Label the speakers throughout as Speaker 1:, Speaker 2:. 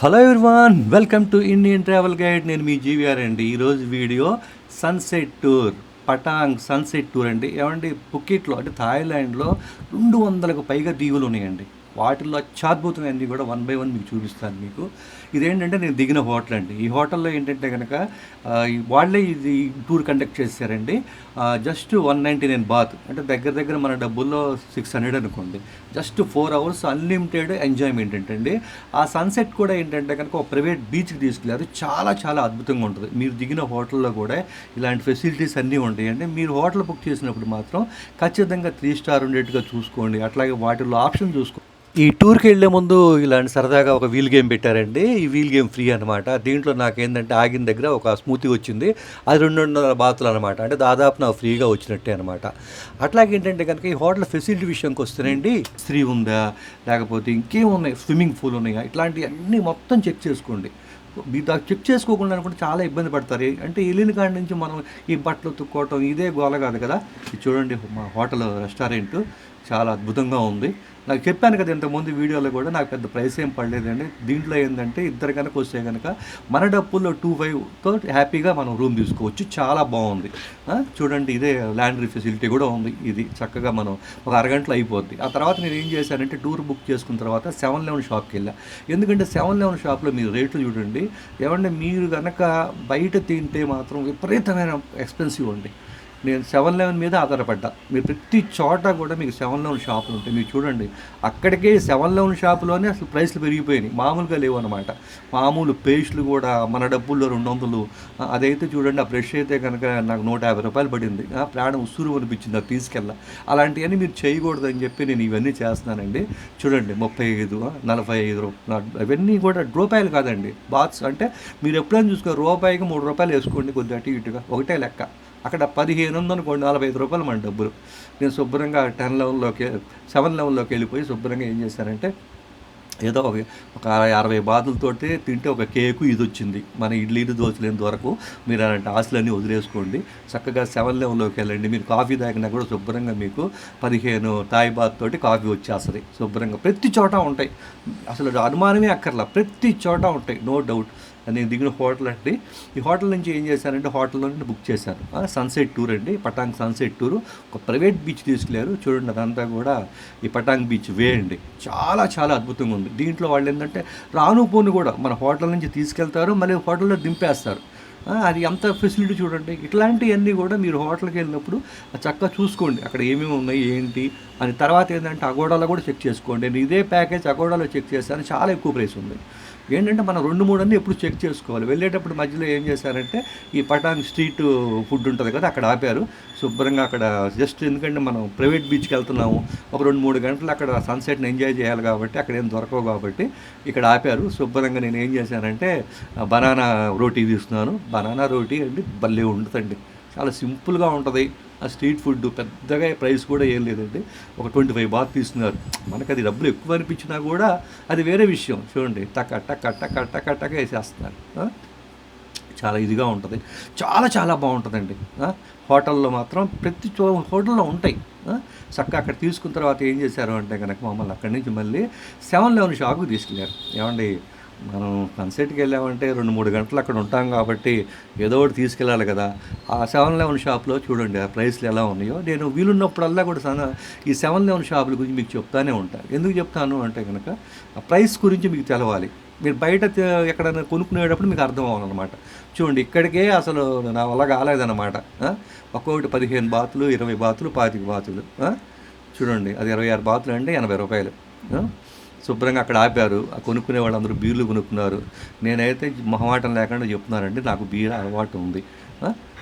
Speaker 1: Hello everyone welcome to Indian travel guide నేను మీ GVR అండి. ఈరోజు video sunset tour Patong sunset tour అండి. ఏమండి? పుకెట్లో అంటే థాయిలాండ్లో రెండు వందలకు పైగా దీవులు ఉన్నాయండి. వాటిల్లో అత్యద్భుతమైనవి కూడా వన్ బై వన్ మీకు చూపిస్తాను మీకు. ఇదేంటంటే నేను దిగిన హోటల్ అండి. ఈ హోటల్లో ఏంటంటే కనుక వాళ్ళే ఇది టూర్ కండక్ట్ చేశారండి just one ninety nine baht అంటే దగ్గర దగ్గర మన డబ్బుల్లో సిక్స్ హండ్రెడ్ అనుకోండి. Just four hours unlimited enjoyment ఏంటండి. ఆ సన్సెట్ కూడా ఏంటంటే కనుక ఒక ప్రైవేట్ బీచ్కి తీసుకెళ్ళారు చాలా చాలా అద్భుతంగా ఉంటుంది. మీరు దిగిన హోటల్లో కూడా ఇలాంటి ఫెసిలిటీస్ అన్నీ ఉంటాయండి. మీరు హోటల్ బుక్ చేసినప్పుడు మాత్రం ఖచ్చితంగా త్రీ స్టార్ ఉండేట్టుగా చూసుకోండి. అట్లాగే వాటిల్లో ఆప్షన్ చూసుకో ఈ టూర్కి వెళ్ళే ముందు ఇలాంటి సరదాగా ఒక వీల్ గేమ్ పెట్టారండి. ఈ వీల్ గేమ్ ఫ్రీ అనమాట దీంట్లో నాకేంటంటే ఆగిన దగ్గర ఒక స్మూతీ వచ్చింది. అది రెండు వందల బాతులు అనమాట అంటే దాదాపు నాకు ఫ్రీగా వచ్చినట్టే అనమాట అట్లాగే ఏంటంటే కనుక ఈ హోటల్ ఫెసిలిటీ విషయంకి వస్తేనండి స్త్రీ ఉందా లేకపోతే ఇంకేం ఉన్నాయి స్విమ్మింగ్ పూల్ ఉన్నాయా ఇట్లాంటివి అన్నీ మొత్తం చెక్ చేసుకోండి. మీరు దాకా చెక్ చేసుకోకుండా అనుకుంటే చాలా ఇబ్బంది పడతారు. అంటే వెళ్ళిన కాడి నుంచి మనం ఈ బట్టలు తుక్కోవటం ఇదే గోల కాదు కదా. ఇది చూడండి మా హోటల్ రెస్టారెంట్. చాలా అద్భుతంగా ఉంది. నాకు చెప్పాను కదా ఇంతకుముందు వీడియోలో కూడా నాకు పెద్ద ప్రైస్ ఏం పడలేదండి. దీంట్లో ఏంటంటే ఇద్దరు కనుక వస్తే కనుక మన డబ్బుల్లో టూ ఫైవ్తో హ్యాపీగా మనం రూమ్ తీసుకోవచ్చు. చాలా బాగుంది. చూడండి ఇదే ల్యాండరీ ఫెసిలిటీ కూడా ఉంది. ఇది చక్కగా మనం ఒక అరగంటలో అయిపోద్ది. ఆ తర్వాత నేను ఏం చేశానంటే టూర్ బుక్ చేసుకున్న తర్వాత సెవెన్ లెవెన్ షాప్కి వెళ్ళా. ఎందుకంటే సెవెన్ లెవెన్ షాప్లో మీరు రేట్లు చూడండి ఏమంటే మీరు కనుక బయట తింటే మాత్రం విపరీతమైన ఎక్స్పెన్సివ్ అండి. నేను సెవెన్ లెవెన్ మీద ఆధారపడ్డా. మీరు ప్రతి చోట కూడా మీకు సెవెన్ లెవెన్ షాపులు ఉంటాయి. మీరు చూడండి అక్కడికే సెవెన్ లెవెన్ షాపులోనే అసలు ప్రైస్లు పెరిగిపోయినాయి. మామూలుగా లేవు అనమాట మామూలు పేస్ట్లు కూడా మన డబ్బుల్లో రెండు వందలు. అదైతే చూడండి ఆ బ్రష్ అయితే కనుక నాకు నూట యాభై రూపాయలు పడింది. ఆ, ప్రాణం ఉసురు అనిపించింది అది తీసుకెళ్ళా. అలాంటివన్నీ మీరు చేయకూడదు అని చెప్పి నేను ఇవన్నీ చేస్తున్నానండి. చూడండి ముప్పై ఐదు నలభై ఐదు రూపాయలు అవన్నీ కూడా రూపాయలు కాదండి. బాత్స్ అంటే మీరు ఎప్పుడైనా చూసుకో రూపాయికి మూడు రూపాయలు వేసుకోండి కొద్దిగా అటు ఇటుగా. ఒకటే లెక్క. అక్కడ పదిహేను ఉంది అనుకోండి నలభై ఐదు రూపాయలు మన డబ్బులు. నేను శుభ్రంగా టెన్ లెవెన్లోకి సెవెన్ లెవెన్లోకి వెళ్ళిపోయి శుభ్రంగా ఏం చేశానంటే ఏదో ఒక ఒక అరవై బాతులతోటి తింటే ఒక కేకు ఇది వచ్చింది మన ఇడ్లీలు దోశలేని వరకు దొరకు మీరు అలాంటి ఆశలన్నీ వదిలేసుకోండి. చక్కగా సెవెన్ లెవెన్లోకి వెళ్ళండి. మీరు కాఫీ తాగినా కూడా శుభ్రంగా మీకు పదిహేను తాయి బాత్ తోటి కాఫీ వచ్చేస్తుంది. శుభ్రంగా ప్రతి చోట ఉంటాయి. అసలు అనుమానమే అక్కర్లా. ప్రతి చోట ఉంటాయి. No doubt. నేను దిగిన హోటల్ అండి ఈ హోటల్ నుంచి ఏం చేశానంటే హోటల్లో నుండి బుక్ చేశాను సన్సెట్ టూర్ అండి పటాంగ్ సన్సెట్ టూర్. ఒక ప్రైవేట్ బీచ్ తీసుకెళ్ళారు. చూడండి అదంతా కూడా ఈ పటాంగ్ బీచ్ వే అండి. చాలా చాలా అద్భుతంగా ఉంది. దీంట్లో వాళ్ళు ఏంటంటే రాను పోను కూడా మన హోటల్ నుంచి తీసుకెళ్తారు మళ్ళీ హోటల్లో దింపేస్తారు. అది అంత ఫెసిలిటీ చూడండి. ఇట్లాంటివన్నీ కూడా మీరు హోటల్కి వెళ్ళినప్పుడు చక్కగా చూసుకోండి. అక్కడ ఏమేమి ఉన్నాయి ఏంటి అని. తర్వాత ఏంటంటే అగోడాలో కూడా చెక్ చేసుకోండి. నేను ఇదే ప్యాకేజ్ అగోడాలో చెక్ చేశాను. చాలా ఎక్కువ ప్రైస్ ఉంది. ఏంటంటే మనం రెండు మూడు అన్నీ ఎప్పుడు చెక్ చేసుకోవాలి. వెళ్ళేటప్పుడు మధ్యలో ఏం చేశారంటే ఈ పటాన్ స్ట్రీట్ ఫుడ్ ఉంటుంది కదా అక్కడ ఆపారు. శుభ్రంగా అక్కడ జస్ట్ ఎందుకంటే మనం ప్రైవేట్ బీచ్కి వెళ్తున్నాము. ఒక రెండు మూడు గంటలు అక్కడ సన్సెట్ని ఎంజాయ్ చేయాలి కాబట్టి అక్కడ ఏం దొరకవు కాబట్టి ఇక్కడ ఆపారు. శుభ్రంగా నేను ఏం చేశానంటే బనానా రోటీ తీసుకున్నాను. బనానా రోటీ అండి భలే ఉంటుందండి. చాలా సింపుల్గా ఉంటుంది. ఆ స్ట్రీట్ ఫుడ్ పెద్దగా ప్రైస్ కూడా ఏం లేదండి. ఒక ట్వంటీ ఫైవ్ బాత్ తీసుకున్నారు. మనకు అది డబ్బులు ఎక్కువ అనిపించినా కూడా అది వేరే విషయం. చూడండి టక టక టక టక్క టక్క వేసేస్తున్నారు చాలా ఇదిగా ఉంటుంది. చాలా చాలా బాగుంటుందండి. హోటల్లో మాత్రం ప్రతి చో హోటల్లో ఉంటాయి. చక్కగా అక్కడ తీసుకున్న తర్వాత ఏం చేశారు అంటే కనుక మమ్మల్ని అక్కడి నుంచి మళ్ళీ సెవెన్ లెవెన్ షాప్కి తీసుకెళ్ళారు ఏమండి మనం సన్సెట్కి వెళ్ళామంటే రెండు మూడు గంటలు అక్కడ ఉంటాం కాబట్టి ఏదో ఒకటి తీసుకెళ్ళాలి కదా. ఆ సెవెన్ లెవెన్ షాప్లో చూడండి ఆ ప్రైస్లు ఎలా ఉన్నాయో. నేను వీలున్నప్పుడల్లా కూడా సన ఈ సెవెన్ లెవెన్ షాపుల గురించి మీకు చెప్తానే ఉంటాను ఎందుకు చెప్తాను అంటే కనుక ఆ ప్రైస్ గురించి మీకు తెలవాలి. మీరు బయట ఎక్కడైనా కొనుక్కునేటప్పుడు మీకు అర్థం అవ్వాలన్నమాట. చూడండి ఇక్కడికే అసలు నా వల్ల కాలేదన్నమాట. ఒక్కొక్కటి పదిహేను బాతులు ఇరవై బాతులు పాతిక బాతులు. చూడండి అది ఇరవై ఆరు బాతులు అంటే ఎనభై రూపాయలు. శుభ్రంగా అక్కడ ఆపారు. ఆ కొనుక్కునే వాళ్ళందరూ బీర్లు కొనుక్కున్నారు. నేనైతే మొహమాటం లేకుండా చెప్తున్నానండి నాకు బీర్ అలవాటు ఉంది.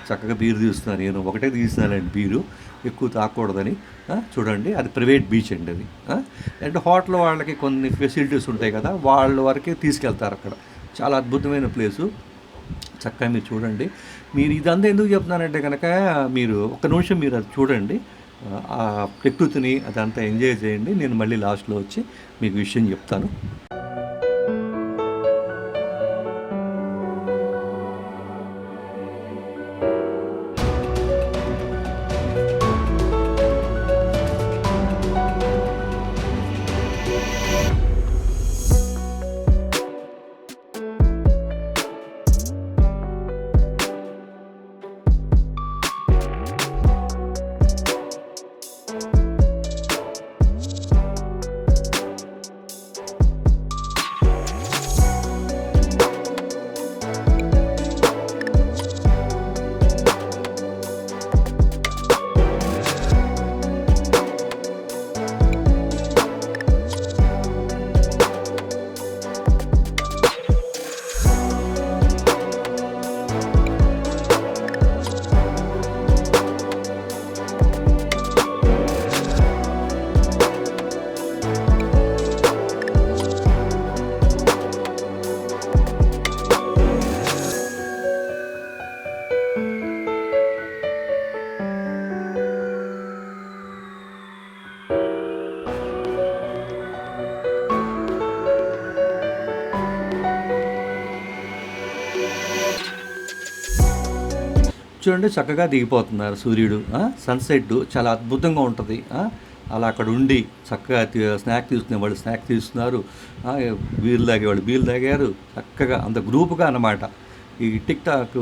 Speaker 1: చక్కగా బీరు తీస్తున్నాను నేను. ఒకటే తీస్తున్నానండి బీరు. ఎక్కువ తాగకూడదని చూడండి అది ప్రైవేట్ బీచ్ అండి అది. అంటే హోటల్ వాళ్ళకి కొన్ని ఫెసిలిటీస్ ఉంటాయి కదా వాళ్ళ వరకే తీసుకెళ్తారు అక్కడ. చాలా అద్భుతమైన ప్లేసు. చక్కగా మీరు చూడండి. మీరు ఇదంతా ఎందుకు చెప్తున్నానంటే కనుక మీరు ఒక నిమిషం మీరు అది చూడండి. ఆ ప్రకృతిని అదంతా ఎంజాయ్ చేయండి. నేను మళ్ళీ లాస్ట్లో వచ్చి మీకు విషయం చెప్తాను. చూడండి చక్కగా దిగిపోతున్నారు సూర్యుడు. సన్సెట్ చాలా అద్భుతంగా ఉంటుంది. అలా అక్కడ ఉండి చక్కగా స్నాక్ తీసుకునే వాళ్ళు స్నాక్ తీస్తున్నారు ఆ, బీర్లు తాగేవాళ్ళు బీర్లు తాగారు. చక్కగా అంత గ్రూప్గా అన్నమాట. ఈ టిక్ టాక్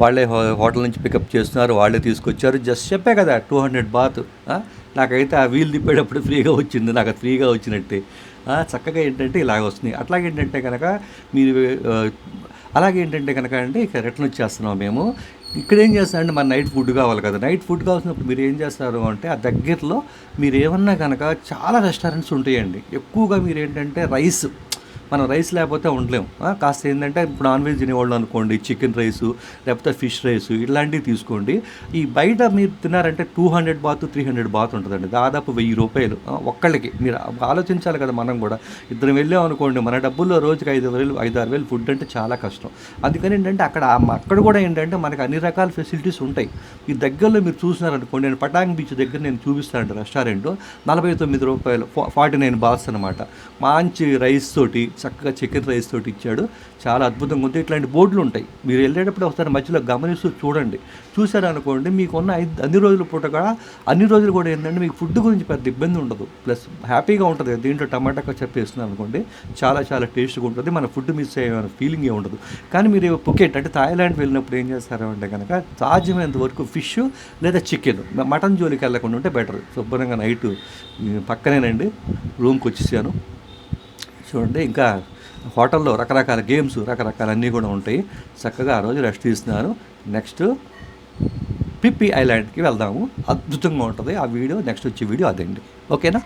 Speaker 1: వాళ్ళే హో- హోటల్ నుంచి పికప్ చేస్తున్నారు. వాళ్ళే తీసుకొచ్చారు. జస్ట్ చెప్పే కదా టూ హండ్రెడ్ బాత్. నాకైతే ఆ వీల్ తిప్పేటప్పుడు ఫ్రీగా వచ్చింది. నాకు ఫ్రీగా వచ్చినట్టే. చక్కగా ఏంటంటే ఇలాగ వస్తుంది అట్లాగే ఏంటంటే కనుక మీరు అలాగే ఏంటంటే కనుక అంటే ఇక రిటర్న్ వచ్చేస్తున్నాం మేము. ఇక్కడ ఏం చేస్తారంటే మన నైట్ ఫుడ్ కావాలి కదా. నైట్ ఫుడ్ కావాల్సినప్పుడు మీరు ఏం చేస్తారు అంటే ఆ దగ్గరలో మీరు ఏమన్నా కనుక చాలా రెస్టారెంట్స్ ఉంటాయండి. ఎక్కువగా మీరు ఏంటంటే రైస్ మనం రైస్ లేకపోతే ఉండలేం కాస్త ఏంటంటే ఇప్పుడు నాన్ వెజ్ తినేవాళ్ళు అనుకోండి చికెన్ రైసు లేకపోతే ఫిష్ రైస్ ఇలాంటివి తీసుకోండి. ఈ బయట మీరు తిన్నారంటే two hundred baht three hundred baht ఉంటుందండి. దాదాపు వెయ్యి రూపాయలు ఒక్కళ్ళకి. మీరు ఆలోచించాలి కదా మనం కూడా. ఇద్దరం వెళ్ళాం అనుకోండి మన డబ్బుల్లో రోజుకి ఐదు వేలు ఐదు ఆరు వేలు ఫుడ్ అంటే చాలా కష్టం. అందుకని ఏంటంటే అక్కడ అక్కడ కూడా ఏంటంటే మనకి అన్ని రకాల ఫెసిలిటీస్ ఉంటాయి. ఈ దగ్గరలో మీరు చూసినారనుకోండి నేను పటాంగ్ బీచ్ దగ్గర నేను చూపిస్తానండి రెస్టారెంట్ నలభై తొమ్మిది రూపాయలు ఫార్టీ నైన్ బాల్స్ అనమాట మంచి రైస్ తోటి చక్కగా చికెన్ రైస్ తోటి ఇచ్చాడు. చాలా అద్భుతంగా ఉంది. ఇట్లాంటి బోర్డులు ఉంటాయి. మీరు వెళ్ళేటప్పుడు ఒకసారి మధ్యలో గమనిస్తూ చూడండి. చూశారనుకోండి మీకు ఉన్న ఐదు అన్ని రోజుల పూట కూడా అన్ని రోజులు కూడా ఏంటంటే మీకు ఫుడ్ గురించి పెద్ద ఇబ్బంది ఉండదు. ప్లస్ హ్యాపీగా ఉంటుంది. దీంట్లో టమాటా కచ్చప్ అనుకోండి చాలా చాలా టేస్ట్గా ఉంటుంది. మన ఫుడ్ మిస్ అయ్యే ఫీలింగ్ ఏ ఉండదు. కానీ మీరు పుకెట్ అంటే థాయిలాండ్ వెళ్ళినప్పుడు ఏం చేస్తారు అంటే కనుక సాధ్యమైనంత వరకు ఫిష్ లేదా చికెన్ మటన్ జోలికి వెళ్ళకుండా ఉంటే బెటర్ శుభ్రంగా నైట్ పక్కనేనండి రూమ్కి వచ్చేసాను. చూడండి ఇంకా హోటల్లో రకరకాల గేమ్స్ రకరకాల అన్నీ కూడా ఉంటాయి. చక్కగా ఆ రోజు రెస్ట్ తీస్తున్నారు. నెక్స్ట్ పిప్పి ఐలాండ్కి వెళ్దాము. అద్భుతంగా ఉంటుంది. ఆ వీడియో నెక్స్ట్ వచ్చే వీడియో అదండి. ఓకేనా?